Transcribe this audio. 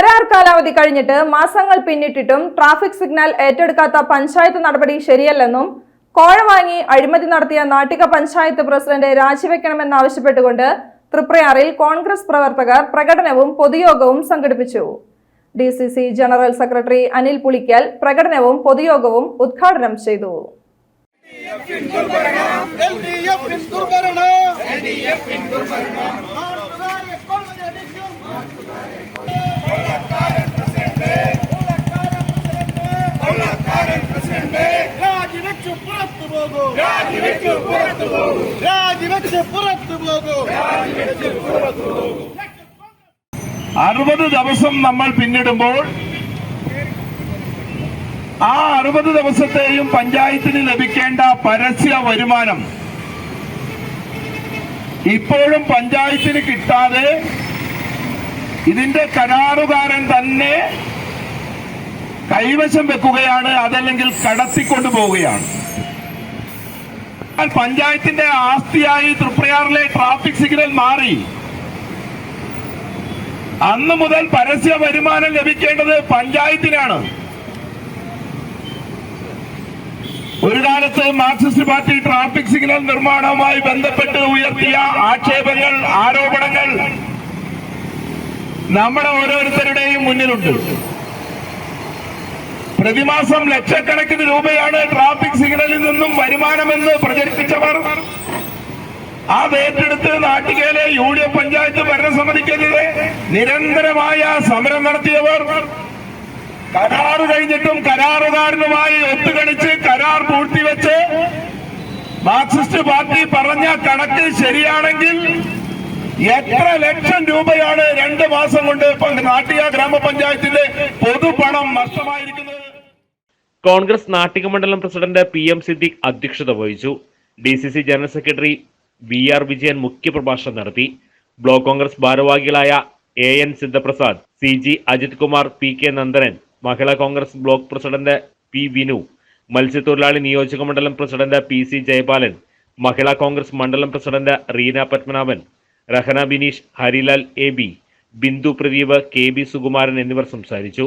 കരാർ കാലാവധി കഴിഞ്ഞിട്ട് മാസങ്ങൾ പിന്നിട്ടിട്ടും ട്രാഫിക് സിഗ്നൽ ഏറ്റെടുക്കാത്ത പഞ്ചായത്ത് നടപടി ശരിയല്ലെന്നും കോഴ വാങ്ങി അഴിമതി നടത്തിയ നാട്ടിക പഞ്ചായത്ത് പ്രസിഡന്റ് രാജിവെക്കണമെന്നാവശ്യപ്പെട്ടുകൊണ്ട് തൃപ്രയാറിൽ കോൺഗ്രസ് പ്രവർത്തകർ പ്രകടനവും പൊതുയോഗവും സംഘടിപ്പിച്ചു. D general secretary Anil Pulikkal പ്രകടനവും പൊതുയോഗവും ഉദ്ഘാടനം ചെയ്തു. രാജിവെച്ചു പുറത്തു പോകൂ. അറുപത് ദിവസം നമ്മൾ പിന്നിടുമ്പോൾ ആ അറുപത് ദിവസത്തെയും പഞ്ചായത്തിന് ലഭിക്കേണ്ട പരസ്യ വരുമാനം ഇപ്പോഴും പഞ്ചായത്തിന് കിട്ടാതെ ഇതിന്റെ കരാറുകാരൻ തന്നെ കൈവശം വെക്കുകയാണ് അതല്ലെങ്കിൽ കടത്തിക്കൊണ്ടു പോവുകയാണ് പഞ്ചായത്തിന്റെ ആസ്തിയായി തൃപ്രയാറിലെ ട്രാഫിക് സിഗ്നൽ മാറി. അന്ന് മുതൽ പരസ്യ വരുമാനം ലഭിക്കേണ്ടത് പഞ്ചായത്തിനാണ്. ഒരു കാലത്ത് മാർക്സിസ്റ്റ് പാർട്ടി ട്രാഫിക് സിഗ്നൽ നിർമ്മാണവുമായി ബന്ധപ്പെട്ട് ഉയർത്തിയ ആക്ഷേപങ്ങൾ ആരോപണങ്ങൾ നമ്മുടെ ഓരോരുത്തരുടെയും മുന്നിലുണ്ട്. പ്രതിമാസം ലക്ഷക്കണക്കിന് രൂപയാണ് ട്രാഫിക് സിഗ്നലിൽ നിന്നും വരുമാനമെന്ന് പ്രചരിപ്പിച്ചവർ. ആ ഏറ്റെടുത്ത് നാട്ടികയിലെ യു ഡി എഫ് പഞ്ചായത്ത് ഭരണസമിതിക്കെതിരെ നിരന്തരമായ സമരം നടത്തിയവർ. കരാറ് കഴിഞ്ഞിട്ടും കരാറുകാരനുമായി ഒത്തുകണിച്ച് കരാർ പൂഴ്ത്തിവെച്ച് മാർക്സിസ്റ്റ് പാർട്ടി പറഞ്ഞ കണക്ക് ശരിയാണെങ്കിൽ എത്ര ലക്ഷം രൂപയാണ് രണ്ട് മാസം കൊണ്ട് ഇപ്പൊ നാട്ടിക ഗ്രാമപഞ്ചായത്തിന്റെ പൊതുപണം കോൺഗ്രസ് നാട്ടിക മണ്ഡലം പ്രസിഡന്റ് പി എം സിദ്ദിഖ് അധ്യക്ഷത വഹിച്ചു. D C C general secretary V R Vijayan മുഖ്യപ്രഭാഷണം നടത്തി. ബ്ലോക്ക് കോൺഗ്രസ് ഭാരവാഹികളായ A N Siddhaprasad C G Ajith Kumar P K Nandanan Mahila Congress block president P Vinu മത്സ്യത്തൊഴിലാളി നിയോജക മണ്ഡലം president P C Jayapalan Mahila Congress മണ്ഡലം president Reena Padmanabhan Rahana Bineesh Harilal A B Bindu Pradeep K B Sukumaran എന്നിവർ സംസാരിച്ചു.